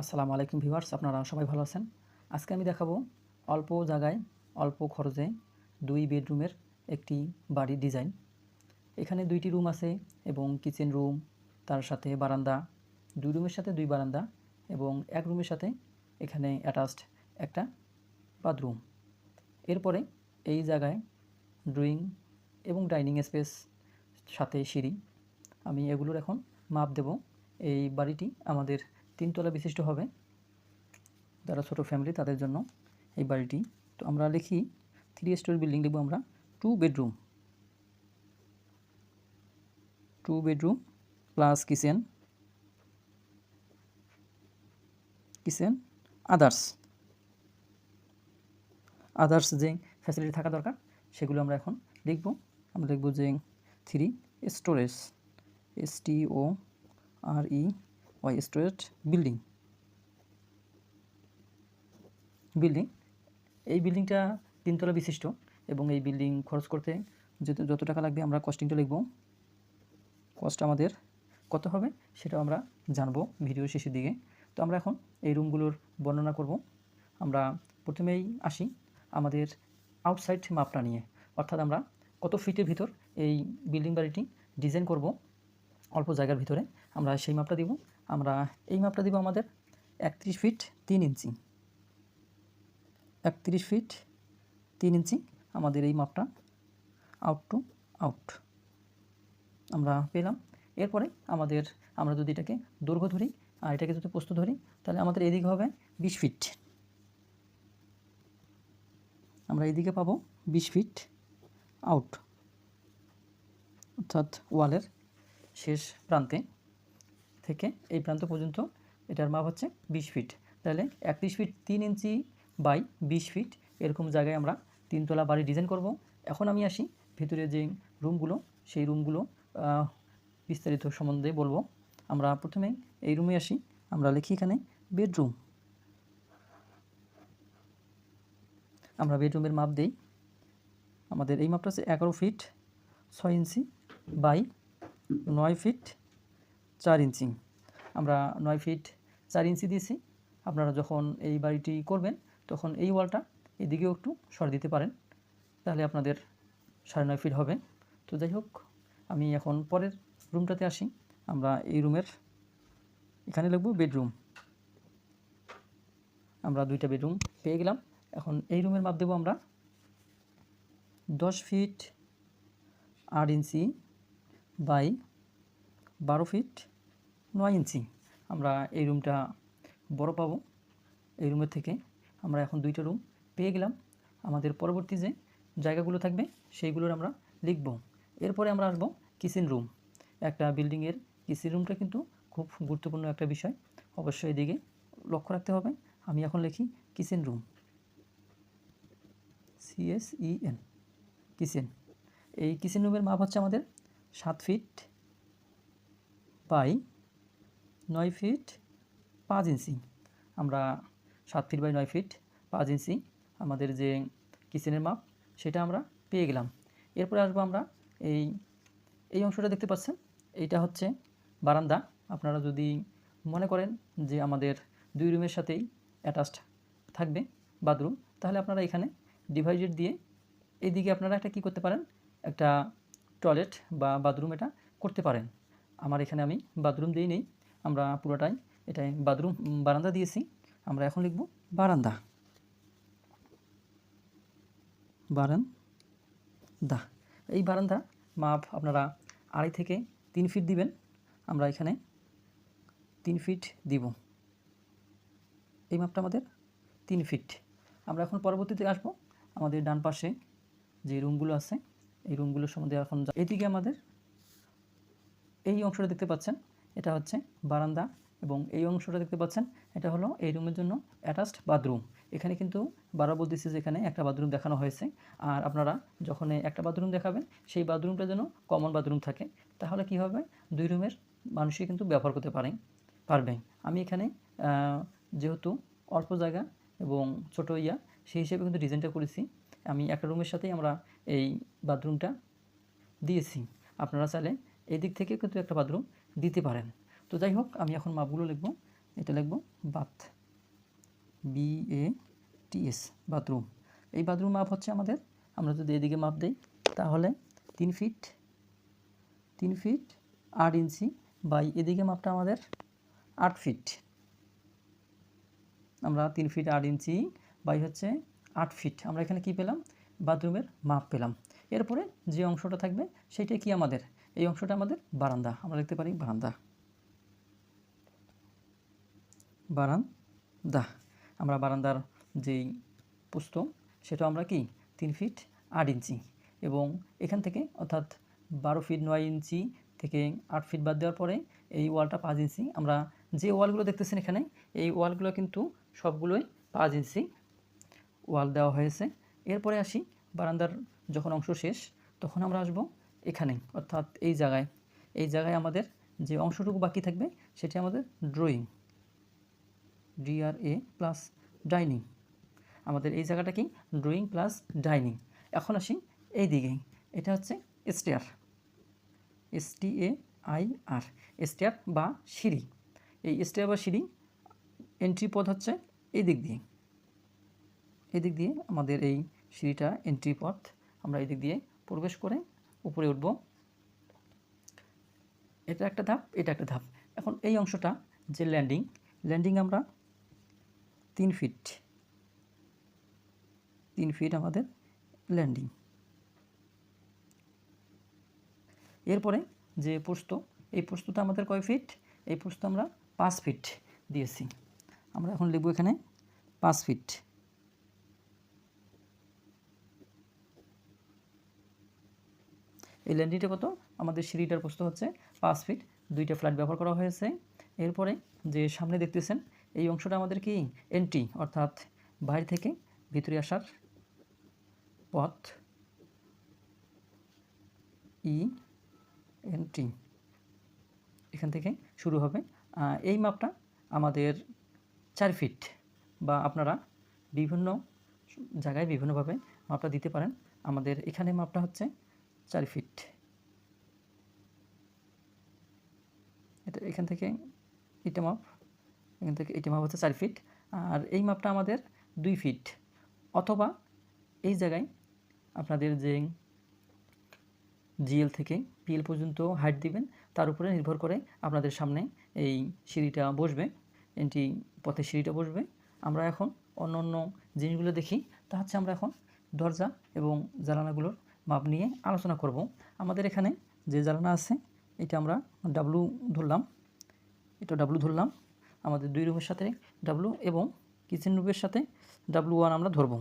আসসালামু আলাইকুম ভিউয়ার্স, আপনারা সবাই ভালো আছেন? আজকে আমি দেখাবো অল্প জায়গায়, অল্প খরচে দুই বেডরুমের একটি বাড়ির ডিজাইন। এখানে দুইটি রুম আছে এবং কিচেন রুম, তার সাথে বারান্দা, দুই রুমের সাথে দুই বারান্দা এবং এক রুমের সাথে এখানে অ্যাটাচড একটা বাথরুম। এরপরে এই জায়গায় ড্রয়িং এবং ডাইনিং স্পেস, সাথে সিঁড়ি। আমি এগুলোর এখন মাপ দেব। এই বাড়িটি আমাদের তিনতলা বিশিষ্ট হবে। যারা ছোটো ফ্যামিলি তাদের জন্য এই বাড়িটি। তো আমরা লিখি থ্রি স্টোরি বিল্ডিং লিখব আমরা two bedroom two bedroom plus kitchen kitchen others others যে ফ্যাসিলিটি থাকা দরকার, সেগুলো আমরা এখন লিখব। আমরা লিখব যে three storage S T O R E Y storage building building এই বিল্ডিংটা তিনতলা বিশিষ্ট এবং এই বিল্ডিং খরচ করতে যত টাকা লাগবে আমরা কস্টিংটা লিখব। কস্ট আমাদের কত হবে সেটাও আমরা জানব ভিডিও শেষের দিকে। তো আমরা এখন এই রুমগুলোর বর্ণনা করব। আমরা প্রথমেই আসি আমাদের আউটসাইড মাপটা নিয়ে। অর্থাৎ আমরা কত ফিটের ভিতর এই বিল্ডিং বাড়িটি ডিজাইন করব। অল্প জায়গার ভিতরে আমরা সেই মাপটা দিব। আমরা এই মাপটা দিব আমাদের একত্রিশ ফিট তিন ইঞ্চি। একত্রিশ ফিট তিন ইঞ্চি আমাদের এই মাপটা আউট টু আউট আমরা পেলাম। এরপরে আমাদের আমরা যদি এটাকে দৈর্ঘ্য ধরি আর এটাকে যদি প্রস্তুত ধরি, তাহলে আমাদের এদিকে হবে বিশ ফিট। আমরা এদিকে পাবো বিশ ফিট আউট অর্থাৎ ওয়ালের শেষ প্রান্তে। থেকে এই প্রান্ত পর্যন্ত এটার মাপ হচ্ছে বিশ ফিট তাহলে একত্রিশ ফিট তিন ইঞ্চি বাই বিশ ফিট এরকম জায়গায় আমরা তিনতলা বাড়ি ডিজাইন করব। এখন আমি আসি ভিতরে যে রুমগুলো সেই রুমগুলো বিস্তারিত সম্বন্ধে বলব। আমরা প্রথমে এই রুমে আসি, আমরা লিখি এখানে বেডরুম আমরা বেডরুমের মাপ দেই। আমাদের এই মাপটা হচ্ছে এগারো ফিট ছয় ইঞ্চি বাই নয় ফিট চার ইঞ্চি। আমরা নয় ফিট চার ইঞ্চি দিয়েছি। আপনারা যখন এই বাড়িটি করবেন, তখন এই ওয়ালটা এদিকেও একটু সর দিতে পারেন। তাহলে আপনাদের সাড়ে নয় ফিট হবে। তো যাই হোক, আমি এখন পরের রুমটাতে আসি। আমরা এই রুমের এখানে লিখব বেডরুম। আমরা দুইটা বেডরুম পেয়ে গেলাম। এখন এই রুমের মাপ দেবো আমরা দশ ফিট আট ইঞ্চি বাই বারো ফিট নয় ইঞ্চি। আমরা এই রুমটা বড় পাবো। এই রুমের থেকে আমরা এখন দুইটা রুম পেয়ে গেলাম। আমাদের পরবর্তী যে জায়গাগুলো থাকবে, সেইগুলোর আমরা লিখব। এরপরে আমরা আসব কিচেন রুম একটা বিল্ডিংয়ের কিচেন রুমটা কিন্তু খুব গুরুত্বপূর্ণ একটা বিষয়। অবশ্যই এদিকে লক্ষ্য রাখতে হবে। আমি এখন লিখি কিচেন রুম সিএসইএন কিচেন এই কিচেন রুমের মাপ হচ্ছে আমাদের সাত ফিট বাই নয় ফিট পাঁচ ইঞ্চি। আমরা সাত ফিট বাই নয় ফিট পাঁচ ইঞ্চি আমাদের যে কিচেনের মাপ, সেটা আমরা পেয়ে গেলাম। এরপরে আসব আমরা এই এই অংশটা দেখতে পাচ্ছেন। এইটা হচ্ছে বারান্দা। আপনারা যদি মনে করেন যে আমাদের দুই রুমের সাথেই অ্যাটাচড থাকবে বাথরুম, তাহলে আপনারা এখানে ডিভাইডেড দিয়ে এইদিকে আপনারা একটা কী করতে পারেন? একটা টয়লেট বা বাথরুম এটা করতে পারেন। আমার এখানে আমি বাথরুম দিই নেই। আমরা পুরোটাই এটাই বাথরুম বারান্দা দিয়েছি। আমরা এখন লিখব বারান্দা। বারান্দা। এই বারান্দা মাপ আপনারা আড়াই থেকে তিন ফিট দিবেন। আমরা এখানে তিন ফিট দিব। এই মাপটা আমাদের তিন ফিট। আমরা এখন পরবর্তীতে আসব আমাদের ডান পাশে যে রুমগুলো আছে। এই রুমগুলোর সম্বন্ধে এখন এদিকে আমাদের এই অংশটা দেখতে পাচ্ছেন। এটা হচ্ছে বারান্দা এবং এই অংশটা দেখতে পাচ্ছেন, এটা হলো এই রুমের জন্য অ্যাটাচড বাথরুম এখানে কিন্তু বারো বলতেছি যে এখানে একটা বাথরুম দেখানো হয়েছে। আর আপনারা যখন একটা বাথরুম দেখাবেন, সেই বাথরুমটা যেন কমন বাথরুম থাকে, তাহলে কি হবে? দুই রুমের মানুষই কিন্তু ব্যবহার করতে পারে, পারবে। আমি এখানে যেহেতু অল্প জায়গা এবং ছোট ইয়া, সেই হিসেবে কিন্তু ডিজাইনটা করেছি। আমি একটা রুমের সাথেই আমরা এই বাথরুমটা দিয়েছি। আপনারা চাইলে এই দিক থেকে কিন্তু একটা বাথরুম দিতে পারেন। তো যাই হোক, আমি এখন মাপগুলো লিখব। এটা লিখব, bath B A T S bathroom. এই বাথরুম মাপ হচ্ছে আমাদের, আমরা যদি এদিকে মাপ দেই, তাহলে তিন ফিট তিন ফিট আট ইঞ্চি বাই এদিকে মাপটা আমাদের আট ফিট। আমরা তিন ফিট আট ইঞ্চি বাই হচ্ছে আট ফিট। আমরা এখানে কি পেলাম? বাথরুমের মাপ পেলাম। এরপরে যে অংশটা থাকবে সেটাই কি আমাদের? এই অংশটা আমাদের বারান্দা। আমরা লিখতে পারি বারান্দা। বারান্দা। আমরা বারান্দার যেই পুস্ত, সেটা আমরা কি? তিন ফিট আট ইঞ্চি। এবং এখান থেকে, অর্থাৎ বারো ফিট নয় ইঞ্চি থেকে আট ফিট বাদ দেওয়ার পরে, এই ওয়ালটা পাঁচ ইঞ্চি। আমরা যে ওয়ালগুলো দেখতেছেন এখানে, এই ওয়ালগুলো কিন্তু সবগুলোই পাঁচ ইঞ্চি ওয়াল দেওয়া হয়েছে। এরপরে আসি বারান্দার যখন অংশ শেষ, তখন আমরা আসব এখানে, অর্থাৎ এই জায়গায়। এই জায়গায় আমাদের যে অংশটুকু বাকি থাকবে, সেটি আমাদের drawing DR A plus dining আমাদের এই জায়গাটা কি ড্রয়িং প্লাস ডাইনিং এখন আসি এই দিকে। এটা হচ্ছে stair S T A I R stair বা সিঁড়ি। এই স্টেয়ার বা সিঁড়ি এন্ট্রি পথ হচ্ছে এই দিক দিয়ে। এই দিক দিয়ে আমাদের এই সিঁড়িটা এন্ট্রি পথ, আমরা এই দিক দিয়ে প্রবেশ করে উপরে উঠব। এটা একটা ধাপ, এটা একটা ধাপ। এখন এই অংশটা যে ল্যান্ডিং ল্যান্ডিং আমরা তিন ফিট তিন ফিট আমাদের ল্যান্ডিং এরপরে যে পোস্ত এই পোস্তটা আমাদের কয় ফিট এই পোস্ত আমরা পাঁচ ফিট দিয়েছি। আমরা এখন লিখব এখানে পাঁচ ফিট এই ল্যান্ডিংটা কত? আমাদের সিঁড়িটার প্রস্থ হচ্ছে পাঁচ ফিট। দুইটা ফ্ল্যাট ব্যবহার করা হয়েছে। এরপরে যে সামনে দেখতেছেন, এই অংশটা আমাদের কি? এন্ট্রি অর্থাৎ বাইরে থেকে ভিতরে আসার পথ। ই এন্ট্রি এখান থেকে শুরু হবে। এই মাপটা আমাদের চার ফিট বা আপনারা বিভিন্ন জায়গায় বিভিন্নভাবে মাপটা দিতে পারেন। আমাদের এখানে মাপটা হচ্ছে চার ফিট এটা এখান থেকে এটা মাপ, এখান থেকে এটা মাপ হচ্ছে চার ফিট আর এই মাপটা আমাদের দুই ফিট অথবা এই জায়গায় আপনাদের যে জিএল থেকে পিএল পর্যন্ত হাইট দিবেন, তার উপরে নির্ভর করে আপনাদের সামনে এই সিঁড়িটা বসবে, এন্ট্রি পথে সিঁড়িটা বসবে। আমরা এখন অন্য অন্য জিনিসগুলো দেখি, তা হচ্ছে আমরা এখন দরজা এবং জানালাগুলোর মাপ নিয়ে আলোচনা করব। আমাদের এখানে যে জানালা আছে, এটা আমরা ডাব্লু ধরলাম। এটা ডাব্লু ধরলাম। আমাদের দুই রুমের সাথে ডাব্লু এবং কিচেন রুমের সাথে ডাব্লু ওয়ান আমরা ধরবো।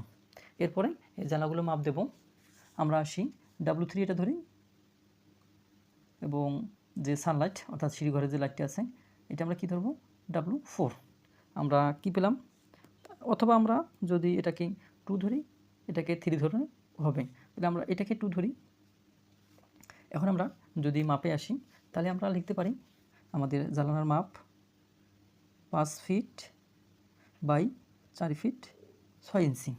এরপরে এই জানালাগুলো মাপ দেব। আমরা আসি ডাব্লু থ্রি এটা ধরি। এবং যে সানলাইট অর্থাৎ সিঁড়িঘরের যে লাইটটি আছে, এটা আমরা কি ধরবো? ডাব্লু ফোর আমরা কি পেলাম? অথবা আমরা যদি এটাকে টু ধরি, এটাকে থ্রি ধরে হবে। তাহলে আমরা এটাকে টু ধরি। এখন আমরা যদি মাপে আসি, তাহলে আমরা লিখতে পারি আমাদের জানালার মাপ পাঁচ ফিট বাই চার ফিট ছয় ইঞ্চি।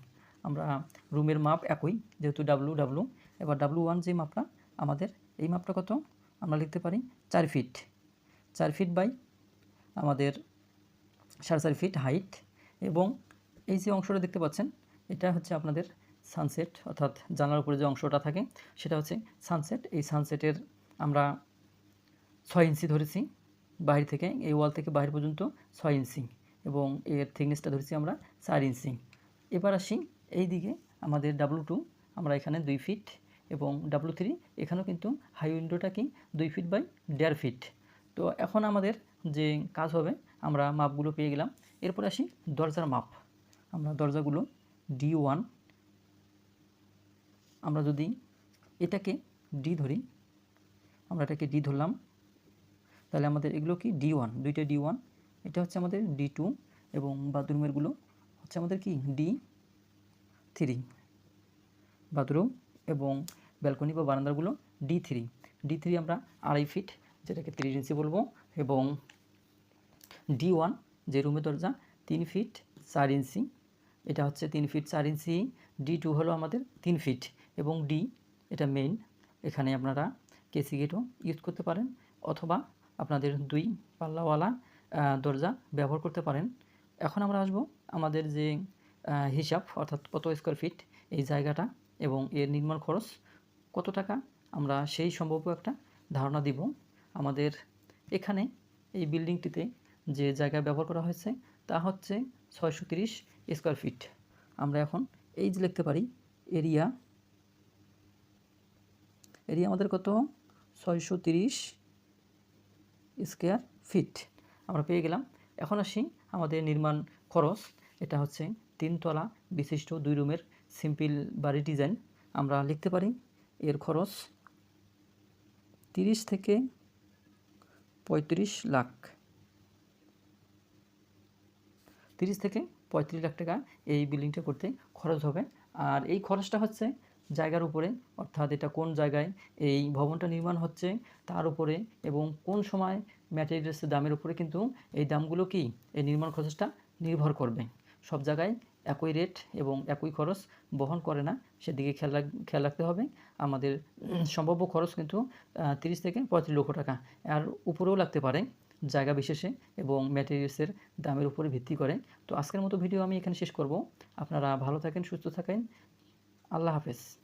আমরা রুমের মাপ একই, যেহেতু ডাব্লু ডাব্লু এবার ডাব্লু ওয়ান যে মাপটা, আমাদের এই মাপটা কত? আমরা লিখতে পারি চার ফিট। চার ফিট বাই আমাদের সাড়ে চার ফিট হাইট। এবং এই যে অংশটা দেখতে পাচ্ছেন, এটা হচ্ছে আপনাদের সানসেট অর্থাৎ জানলার উপরে যে অংশটা থাকে, সেটা হচ্ছে সানসেট এই সানসেটের আমরা ছয় ইঞ্চি ধরেছি বাইরে থেকে, এই ওয়াল থেকে বাইরে পর্যন্ত ছয় ইঞ্চি এবং এর থিকনেসটা ধরেছি আমরা চার ইঞ্চি। এবার আসি এই দিকে, আমাদের ডাব্লু টু আমরা এখানে দুই ফিট এবং ডাব্লু থ্রি এখানেও কিন্তু হাই উইন্ডোটা কি, দুই ফিট বাই দেড় ফিট তো এখন আমাদের যে কাজ হবে, আমরা মাপগুলো পেয়ে গেলাম। এরপর আসি দরজার মাপ আমরা দরজাগুলো ডি ওয়ান আমরা যদি এটাকে ডি ধরি, আমরা এটাকে ডি ধরলাম, তাহলে আমাদের এগুলো কি? ডি ওয়ান দুইটা ডি ওয়ান এটা হচ্ছে আমাদের ডি টু এবং বাথরুমেরগুলো হচ্ছে আমাদের কি? ডি থ্রি বাথরুম এবং ব্যালকনি বা বারান্দারগুলো ডি থ্রি ডি থ্রি আমরা আড়াই ফিট যেটাকে তিরিশ ইঞ্চি বলব, এবং ডি ওয়ান যে রুমের দরজা, তিন ফিট চার ইঞ্চি এটা হচ্ছে তিন ফিট চার ইঞ্চি ডি টু হলো আমাদের তিন ফিট এবং ডি এটা মেইন এখানে আপনারা কেসি গেটও ইউজ করতে পারেন অথবা আপনাদের দুই পাল্লাওয়ালা দরজা ব্যবহার করতে পারেন। এখন আমরা আসব আমাদের যে হিসাব অর্থাৎ কত স্কোয়ার ফিট এই জায়গাটা এবং এর নির্মাণ খরচ, কত টাকা? আমরা সেই সম্ভব একটা ধারণা দিব। আমাদের এখানে এই বিল্ডিংটিতে যে জায়গা ব্যবহার করা হয়েছে তা হচ্ছে ছয়শো স্কোয়ার ফিট আমরা এখন এই লিখতে পারি এরিয়া এরিয়া আমাদের কত? ছয়শো তিরিশ স্কোয়ার ফিট আমরা পেয়ে গেলাম। এখন আসি আমাদের নির্মাণ খরচ। এটা হচ্ছে তিনতলা বিশিষ্ট দুই রুমের সিম্পল বাড়ি ডিজাইন আমরা লিখতে পারি এর খরচ তিরিশ থেকে পঁয়ত্রিশ লাখ। তিরিশ থেকে পঁয়ত্রিশ লাখ টাকা এই বিল্ডিংটা করতে খরচ হবে। আর এই খরচটা হচ্ছে জায়গার উপরে, অর্থাৎ এটা কোন জায়গায়, এই ভবনটা নির্মাণ হচ্ছে, তার উপরে এবং কোন সময় ম্যাটেরিয়ালসের দামের উপরে কিন্তু এই দামগুলো কি, এই নির্মাণ খরচটা নির্ভর করবে। সব জায়গায় একই রেট এবং একই খরচ বহন করে না, সেদিকে খেয়াল খেয়াল রাখতে হবে। আমাদের সম্ভাব্য খরচ কিন্তু তিরিশ থেকে পঁয়ত্রিশ লক্ষ টাকা। আর উপরেও লাগতে পারে। জায়গা বিশেষে এবং ম্যাটেরিয়ালসের দামের উপরে ভিত্তি করে। তো আজকের মতো ভিডিও আমি এখানে শেষ করব। আপনারা ভালো থাকেন, সুস্থ থাকেন। আল্লাহ হাফেজ।